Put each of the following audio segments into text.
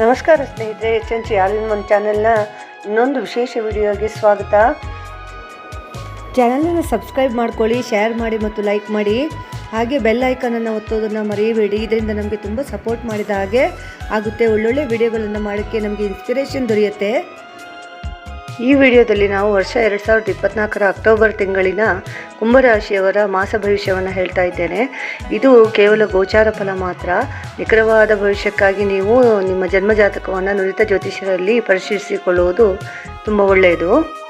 ನಮಸ್ಕಾರ ಸ್ನೇಹಿತರೆ, H N C all in one ಚಾನೆಲ್ನ ಇನ್ನೊಂದು ವಿಶೇಷ ವಿಡಿಯೋಗೆ ಸ್ವಾಗತ. ಚಾನಲನ್ನು ಸಬ್ಸ್ಕ್ರೈಬ್ ಮಾಡ್ಕೊಳ್ಳಿ, ಶೇರ್ ಮಾಡಿ ಮತ್ತು ಲೈಕ್ ಮಾಡಿ. ಹಾಗೆ ಬೆಲ್ ಐಕನನ್ನು ಒತ್ತೋದನ್ನು ಮರೆಯಬೇಡಿ ಇದರಿಂದ ನಮಗೆ ತುಂಬ ಸಪೋರ್ಟ್ ಮಾಡಿದ ಹಾಗೆ ಆಗುತ್ತೆ. ಒಳ್ಳೊಳ್ಳೆ ವಿಡಿಯೋಗಳನ್ನು ಮಾಡೋಕ್ಕೆ ನಮಗೆ ಇನ್ಸ್ಪಿರೇಷನ್ ದೊರೆಯುತ್ತೆ. ಈ ವಿಡಿಯೋದಲ್ಲಿ ನಾವು ವರ್ಷ ಎರಡು ಸಾವಿರದ ಇಪ್ಪತ್ನಾಲ್ಕರ ಅಕ್ಟೋಬರ್ ತಿಂಗಳಿನ ಕುಂಭರಾಶಿಯವರ ಮಾಸ ಭವಿಷ್ಯವನ್ನು ಹೇಳ್ತಾ ಇದ್ದೇನೆ. ಇದು ಕೇವಲ ಗೋಚಾರ ಫಲ ಮಾತ್ರ. ನಿಖರವಾದ ಭವಿಷ್ಯಕ್ಕಾಗಿ ನೀವು ನಿಮ್ಮ ಜನ್ಮಜಾತಕವನ್ನು ನುರಿತ ಜ್ಯೋತಿಷ್ಯರಲ್ಲಿ ಪರಿಶೀಲಿಸಿಕೊಳ್ಳುವುದು ತುಂಬ ಒಳ್ಳೆಯದು.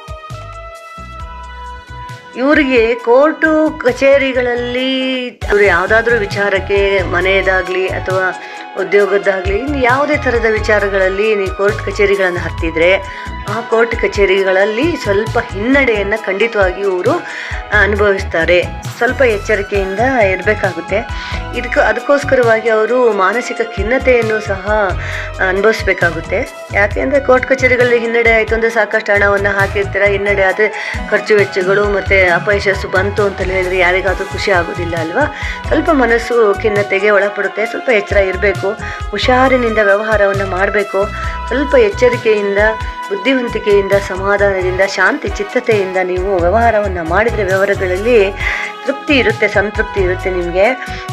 ಇವರಿಗೆ ಕೋರ್ಟು ಕಚೇರಿಗಳಲ್ಲಿ ಇವರು ಯಾವುದಾದ್ರೂ ವಿಚಾರಕ್ಕೆ ಮನೆಯದಾಗಲಿ ಅಥವಾ ಉದ್ಯೋಗದ್ದಾಗಲಿ ಇನ್ನು ಯಾವುದೇ ಥರದ ವಿಚಾರಗಳಲ್ಲಿ ನೀವು ಕೋರ್ಟ್ ಕಚೇರಿಗಳನ್ನು ಹತ್ತಿದರೆ, ಆ ಕೋರ್ಟ್ ಕಚೇರಿಗಳಲ್ಲಿ ಸ್ವಲ್ಪ ಹಿನ್ನಡೆಯನ್ನು ಖಂಡಿತವಾಗಿ ಇವರು ಅನುಭವಿಸ್ತಾರೆ. ಸ್ವಲ್ಪ ಎಚ್ಚರಿಕೆಯಿಂದ ಇರಬೇಕಾಗುತ್ತೆ. ಇದಕ್ಕೆ, ಅದಕ್ಕೋಸ್ಕರವಾಗಿ ಅವರು ಮಾನಸಿಕ ಖಿನ್ನತೆಯನ್ನು ಸಹ ಅನುಭವಿಸ್ಬೇಕಾಗುತ್ತೆ. ಯಾಕೆಂದರೆ ಕೋರ್ಟ್ ಕಚೇರಿಗಳಲ್ಲಿ ಹಿನ್ನಡೆ ಆಯಿತು ಅಂದರೆ ಸಾಕಷ್ಟು ಹಣವನ್ನು ಹಾಕಿರ್ತೀರ, ಹಿನ್ನಡೆ ಆದರೆ ಖರ್ಚು ವೆಚ್ಚಗಳು ಮತ್ತು ಅಪಯಶಸ್ಸು ಬಂತು ಅಂತ ಹೇಳಿದರೆ ಯಾರಿಗಾದರೂ ಖುಷಿ ಆಗೋದಿಲ್ಲ ಅಲ್ವಾ? ಸ್ವಲ್ಪ ಮನಸ್ಸು ಖಿನ್ನತೆಗೆ ಒಳಪಡುತ್ತೆ, ಸ್ವಲ್ಪ ಎಚ್ಚರ ಇರಬೇಕು. ಹುಷಾರಿನಿಂದ ವ್ಯವಹಾರವನ್ನು ಮಾಡಬೇಕು, ಸ್ವಲ್ಪ ಎಚ್ಚರಿಕೆಯಿಂದ, ಬುದ್ಧಿವಂತಿಕೆಯಿಂದ, ಸಮಾಧಾನದಿಂದ, ಶಾಂತಿ ಚಿತ್ತತೆಯಿಂದ ನೀವು ವ್ಯವಹಾರವನ್ನು ಮಾಡಿದರೆ ವ್ಯವಹಾರಗಳಲ್ಲಿ ತೃಪ್ತಿ ಇರುತ್ತೆ, ಸಂತೃಪ್ತಿ ಇರುತ್ತೆ ನಿಮಗೆ.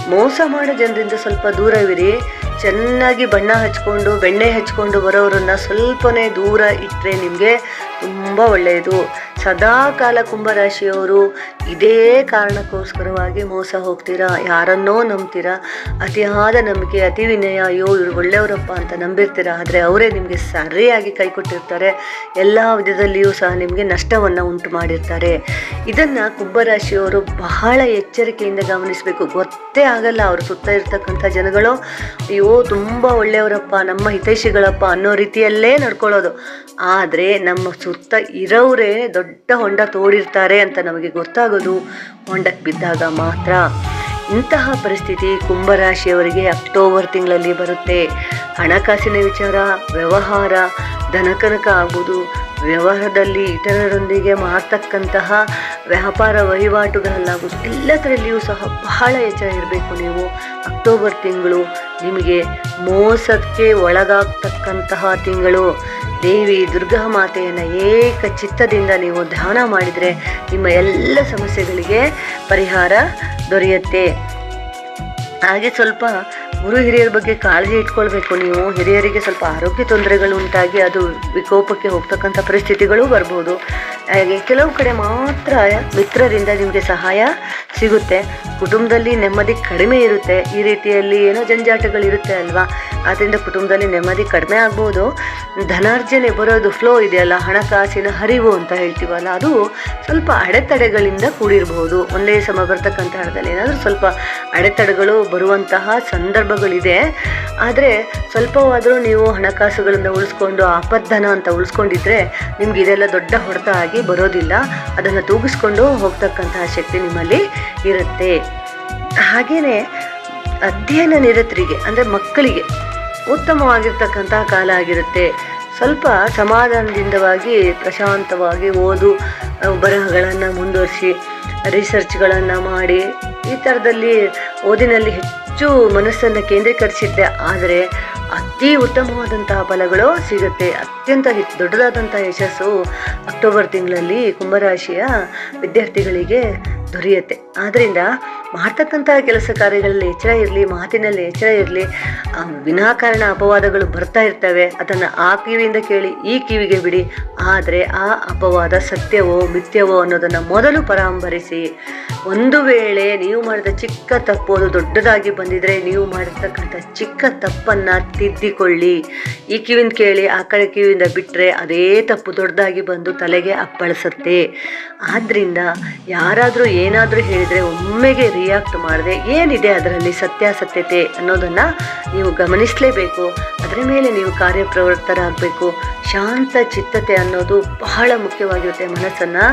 ಮೋಸ ಮಾಡೋ ಜನರಿಂದ ಸ್ವಲ್ಪ ದೂರವಿರಿ. ಚೆನ್ನಾಗಿ ಬಣ್ಣ ಹಚ್ಕೊಂಡು, ಬೆಣ್ಣೆ ಹಚ್ಕೊಂಡು ಬರೋರನ್ನ ಸ್ವಲ್ಪನೇ ದೂರ ಇಟ್ಟರೆ ನಿಮಗೆ ತುಂಬ ಒಳ್ಳೆಯದು ಸದಾ ಕಾಲ ಕುಂಭರಾಶಿಯವರು ಇದೇ ಕಾರಣಕ್ಕೋಸ್ಕರವಾಗಿ ಮೋಸ ಹೋಗ್ತೀರಾ? ಯಾರನ್ನೋ ನಂಬ್ತೀರಾ? ಅತಿಯಾದ ನಂಬಿಕೆ, ಅತಿ ವಿನಯ, ಅಯ್ಯೋ, ಇವ್ರು ಒಳ್ಳೆಯವರಪ್ಪ ಅಂತ ನಂಬಿರ್ತೀರಾ? ಆದರೆ ಅವರೇ ನಿಮಗೆ ಸರಿಯಾಗಿ ಕೈ ಕೊಟ್ಟಿರ್ತಾರೆ. ಎಲ್ಲ ವಿಧದಲ್ಲಿಯೂ ಸಹ ನಿಮಗೆ ನಷ್ಟವನ್ನು ಉಂಟು ಮಾಡಿರ್ತಾರೆ. ಇದನ್ನು ಕುಂಭರಾಶಿಯವರು ಬಹಳ ಎಚ್ಚರಿಕೆಯಿಂದ ಗಮನಿಸಬೇಕು. ಗೊತ್ತೇ ಆಗಲ್ಲ ಅವರು ಸುತ್ತ ಇರ್ತಕ್ಕಂಥ ಜನಗಳು. ಅಯ್ಯೋ, ತುಂಬ ಒಳ್ಳೆಯವರಪ್ಪ, ನಮ್ಮ ಹಿತೈಷಿಗಳಪ್ಪ ಅನ್ನೋ ರೀತಿಯಲ್ಲೇ ನಡ್ಕೊಳ್ಳೋದು. ಆದರೆ ನಮ್ಮ ಸುತ್ತ ಇರೋರೇ ದೊಡ್ಡ ಹೊಂಡ ತೋಡಿರ್ತಾರೆ ಅಂತ ನಮಗೆ ಗೊತ್ತಾಗೋದು. ಹೊಂಡಕ್ಕೆ ಬಿದ್ದಾಗ ಮಾತ್ರ. ಇಂತಹ ಪರಿಸ್ಥಿತಿ ಕುಂಭರಾಶಿಯವರಿಗೆ ಅಕ್ಟೋಬರ್ ತಿಂಗಳಲ್ಲಿ ಬರುತ್ತೆ. ಹಣಕಾಸಿನ ವಿಚಾರ, ವ್ಯವಹಾರ, ಧನಕನಕ ಆಗ್ಬೋದು ವ್ಯವಹಾರದಲ್ಲಿ ಇತರರೊಂದಿಗೆ ಮಾಡ್ತಕ್ಕಂತಹ ವ್ಯಾಪಾರ ವಹಿವಾಟುಗಳಲ್ಲಾಗ್ಬೋದು ಎಲ್ಲದರಲ್ಲಿಯೂ ಸಹ ಬಹಳ ಎಚ್ಚರ ಇರಬೇಕು ನೀವು. ಅಕ್ಟೋಬರ್ ತಿಂಗಳು ನಿಮಗೆ ಮೋಸಕ್ಕೆ ಒಳಗಾಗ್ತಕ್ಕಂತಹ ತಿಂಗಳು. ದೇವಿ ದುರ್ಗಾ ಮಾತೆಯನ್ನು ಏಕ ಚಿತ್ತದಿಂದ ನೀವು ಧ್ಯಾನ ಮಾಡಿದರೆ ನಿಮ್ಮ ಎಲ್ಲ ಸಮಸ್ಯೆಗಳಿಗೆ ಪರಿಹಾರ ದೊರೆಯುತ್ತೆ. ಹಾಗೆ ಸ್ವಲ್ಪ ಗುರು ಹಿರಿಯರ ಬಗ್ಗೆ ಕಾಳಜಿ ಇಟ್ಕೊಳ್ಬೇಕು ನೀವು. ಹಿರಿಯರಿಗೆ ಸ್ವಲ್ಪ ಆರೋಗ್ಯ ತೊಂದರೆಗಳು ಉಂಟಾಗಿ ಅದು ವಿಕೋಪಕ್ಕೆ ಹೋಗ್ತಕ್ಕಂಥ ಪರಿಸ್ಥಿತಿಗಳು ಬರ್ಬೋದು. ಹಾಗೆ ಕೆಲವು ಕಡೆ ಮಾತ್ರ ಮಿತ್ರರಿಂದ ನಿಮಗೆ ಸಹಾಯ ಸಿಗುತ್ತೆ. ಕುಟುಂಬದಲ್ಲಿ ನೆಮ್ಮದಿ ಕಡಿಮೆ ಇರುತ್ತೆ. ಈ ರೀತಿಯಲ್ಲಿ ಏನೋ ಜಂಜಾಟಗಳು ಇರುತ್ತೆ ಅಲ್ವಾ? ಆದ್ದರಿಂದ ಕುಟುಂಬದಲ್ಲಿ ನೆಮ್ಮದಿ ಕಡಿಮೆ ಆಗ್ಬೋದು. ಧನಾರ್ಜನೆ ಬರೋದು ಫ್ಲೋ ಇದೆಯಲ್ಲ ಹಣಕಾಸಿನ ಹರಿವು ಅಂತ ಹೇಳ್ತೀವಲ್ಲ? ಅದು ಸ್ವಲ್ಪ ಅಡೆತಡೆಗಳಿಂದ ಕೂಡಿರಬಹುದು ಒಂದೇ ಸಮ ಬರ್ತಕ್ಕಂಥ ಹಣದಲ್ಲಿ ಏನಾದರೂ ಸ್ವಲ್ಪ ಅಡೆತಡೆಗಳು ಬರುವಂತಹ ಸಂದರ್ಭಗಳಿದೆ ಆದರೆ ಸ್ವಲ್ಪವಾದರೂ ನೀವು ಹಣಕಾಸುಗಳನ್ನು ಉಳಿಸ್ಕೊಂಡು ಆಪದ್ದನ ಅಂತ ಉಳಿಸ್ಕೊಂಡಿದ್ರೆ ನಿಮ್ಗೆ ಇದೆಲ್ಲ ದೊಡ್ಡ ಹೊಡೆತ ಆಗಿ ಬರೋದಿಲ್ಲ. ಅದನ್ನು ತೂಗಿಸ್ಕೊಂಡು ಹೋಗ್ತಕ್ಕಂತಹ ಶಕ್ತಿ ನಿಮ್ಮಲ್ಲಿ ಇರುತ್ತೆ. ಹಾಗೆಯೇ ಅಧ್ಯಯನ ನಿರತರಿಗೆ, ಅಂದರೆ ಮಕ್ಕಳಿಗೆ ಉತ್ತಮವಾಗಿರ್ತಕ್ಕಂತಹ ಕಾಲ ಆಗಿರುತ್ತೆ. ಸ್ವಲ್ಪ ಸಮಾಧಾನದಿಂದವಾಗಿ ಪ್ರಶಾಂತವಾಗಿ ಓದು ಬರಹಗಳನ್ನು ಮುಂದುವರಿಸಿ ರಿಸರ್ಚ್ಗಳನ್ನು ಮಾಡಿ, ಈ ಥರದಲ್ಲಿ ಓದಿನಲ್ಲಿ ಹೆಚ್ಚು ಮನಸ್ಸನ್ನು ಕೇಂದ್ರೀಕರಿಸಿದ್ದೆ. ಆದರೆ ಅತಿ ಉತ್ತಮವಾದಂತಹ ಫಲಗಳು ಸಿಗುತ್ತೆ. ಅತ್ಯಂತ ಹೆಚ್ಚು ದೊಡ್ಡದಾದಂತಹ ಯಶಸ್ಸು ಅಕ್ಟೋಬರ್ ತಿಂಗಳಲ್ಲಿ ಕುಂಭರಾಶಿಯ ವಿದ್ಯಾರ್ಥಿಗಳಿಗೆ ದೊರೆಯುತ್ತೆ. ಆದ್ದರಿಂದ ಮಾಡ್ತಕ್ಕಂತಹ ಕೆಲಸ ಕಾರ್ಯಗಳಲ್ಲಿ ಎಚ್ಚರ ಇರಲಿ, ಮಾತಿನಲ್ಲಿ ಎಚ್ಚರ ಇರಲಿ ವಿನಾಕಾರಣ ಅಪವಾದಗಳು ಬರ್ತಾ ಇರ್ತವೆ. ಅದನ್ನು ಆ ಕಿವಿಯಿಂದ ಕೇಳಿ ಈ ಕಿವಿಗೆ ಬಿಡಿ. ಆದರೆ ಆ ಅಪವಾದ ಸತ್ಯವೋ, ಮಿಥ್ಯವೋ ಅನ್ನೋದನ್ನು ಮೊದಲು ಪರಾಂಬರಿಸಿ. ಒಂದು ವೇಳೆ ನೀವು ಮಾಡಿದ ಚಿಕ್ಕ ತಪ್ಪು ಅದು ದೊಡ್ಡದಾಗಿ ಬಂದಿದ್ರೆ ನೀವು ಮಾಡಿರ್ತಕ್ಕಂಥ ಚಿಕ್ಕ ತಪ್ಪನ್ನು ತಿದ್ದಿಕೊಳ್ಳಿ. ಈ ಕಿವಿಂದ ಕೇಳಿ, ಆ ಕಡೆ ಕಿವಿಯಿಂದ ಬಿಟ್ಟರೆ ಅದೇ ತಪ್ಪು ದೊಡ್ಡದಾಗಿ ಬಂದು ತಲೆಗೆ ಅಪ್ಪಳಿಸುತ್ತೆ. ಆದ್ದರಿಂದ ಯಾರಾದರೂ ಏನಾದರೂ ಹೇಳಿದರೆ ಒಮ್ಮೆಗೆ ರಿಯಾಕ್ಟ್ ಮಾಡದೆ ಏನಿದೆ ಅದರಲ್ಲಿ ಸತ್ಯಾಸತ್ಯತೆ ಅನ್ನೋದನ್ನು ನೀವು ಗಮನಿಸಲೇಬೇಕು. ಅದರ ಮೇಲೆ ನೀವು ಕಾರ್ಯಪ್ರವೃತ್ತರಾಗಬೇಕು. ಶಾಂತ ಚಿತ್ತತೆ ಅನ್ನೋದು ಬಹಳ ಮುಖ್ಯವಾಗಿರುತ್ತೆ ಮನಸ್ಸನ್ನು.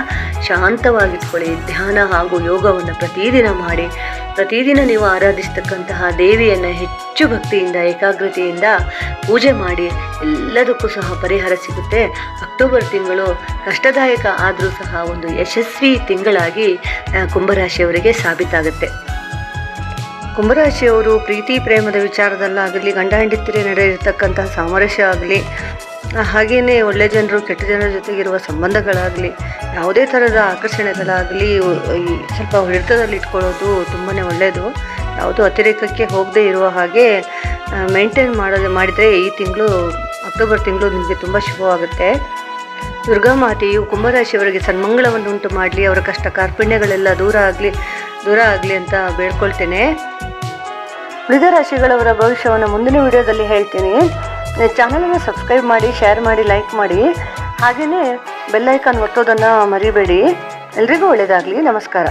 ಶಾಂತವಾಗಿಟ್ಕೊಳ್ಳಿ, ಧ್ಯಾನ ಹಾಗೂ ಯೋಗವನ್ನು ಪ್ರತಿದಿನ ಮಾಡಿ. ಪ್ರತಿದಿನ ನೀವು ಆರಾಧಿಸ್ತಕ್ಕಂತಹ ದೇವಿಯನ್ನು ಹೆಚ್ಚು ಭಕ್ತಿಯಿಂದ, ಏಕಾಗ್ರತೆಯಿಂದ ಪೂಜೆ ಮಾಡಿ. ಎಲ್ಲದಕ್ಕೂ ಸಹ ಪರಿಹಾರ ಸಿಗುತ್ತೆ. ಅಕ್ಟೋಬರ್ ತಿಂಗಳು ಕಷ್ಟದಾಯಕ ಆದರೂ ಸಹ ಒಂದು ಯಶಸ್ವಿ ತಿಂಗಳಾಗಿ ಕುಂಭರಾಶಿಯವರಿಗೆ ಸಾಬೀತಾಗುತ್ತೆ. ಕುಂಭರಾಶಿಯವರು ಪ್ರೀತಿ, ಪ್ರೇಮದ ವಿಚಾರದಲ್ಲಾಗಲಿ ಗಂಡ ಹೆಂಡತಿರೇ ನಡೆಯಿರ್ತಕ್ಕಂತಹ ಸಾಮರಸ್ಯ ಆಗಲಿ ಹಾಗೆಯೇ ಒಳ್ಳೆ ಜನರು, ಕೆಟ್ಟ ಜನರ ಜೊತೆಗಿರುವ ಸಂಬಂಧಗಳಾಗಲಿ, ಯಾವುದೇ ಥರದ ಆಕರ್ಷಣೆಗಳಾಗಲಿ ಸ್ವಲ್ಪ ಹಿಡಿತದಲ್ಲಿ ಇಟ್ಕೊಳ್ಳೋದು ತುಂಬಾ ಒಳ್ಳೆಯದು ಯಾವುದು ಅತಿರೇಕಕ್ಕೆ ಹೋಗದೇ ಇರುವ ಹಾಗೆ ಮೇಂಟೈನ್ ಮಾಡೋದು, ಮಾಡಿದರೆ ಈ ತಿಂಗಳು, ಅಕ್ಟೋಬರ್ ತಿಂಗಳು ನಿಮಗೆ ತುಂಬ ಶುಭವಾಗುತ್ತೆ. ದುರ್ಗಾ ಮಾತೆಯು ಕುಂಭರಾಶಿಯವರಿಗೆ ಸನ್ಮಂಗಳವನ್ನು ಉಂಟು ಮಾಡಲಿ, ಅವರ ಕಷ್ಟ, ಕಾರ್ಪಣ್ಯಗಳೆಲ್ಲ ದೂರ ಆಗಲಿ ದೂರ ಆಗಲಿ ಅಂತ ಬೇಡ್ಕೊಳ್ತೇನೆ. ಉಳಿದ ರಾಶಿಗಳವರ ಭವಿಷ್ಯವನ್ನು ಮುಂದಿನ ವಿಡಿಯೋದಲ್ಲಿ ಹೇಳ್ತೀನಿ. ಚಾನಲನ್ನು ಸಬ್ಸ್ಕ್ರೈಬ್ ಮಾಡಿ ಶೇರ್ ಮಾಡಿ ಲೈಕ್ ಮಾಡಿ. ಹಾಗೆಯೇ ಬೆಲ್ಲೈಕಾನ್ ಒತ್ತೋದನ್ನು ಮರಿಬೇಡಿ. ಎಲ್ರಿಗೂ ಒಳ್ಳೆಯದಾಗಲಿ ನಮಸ್ಕಾರ.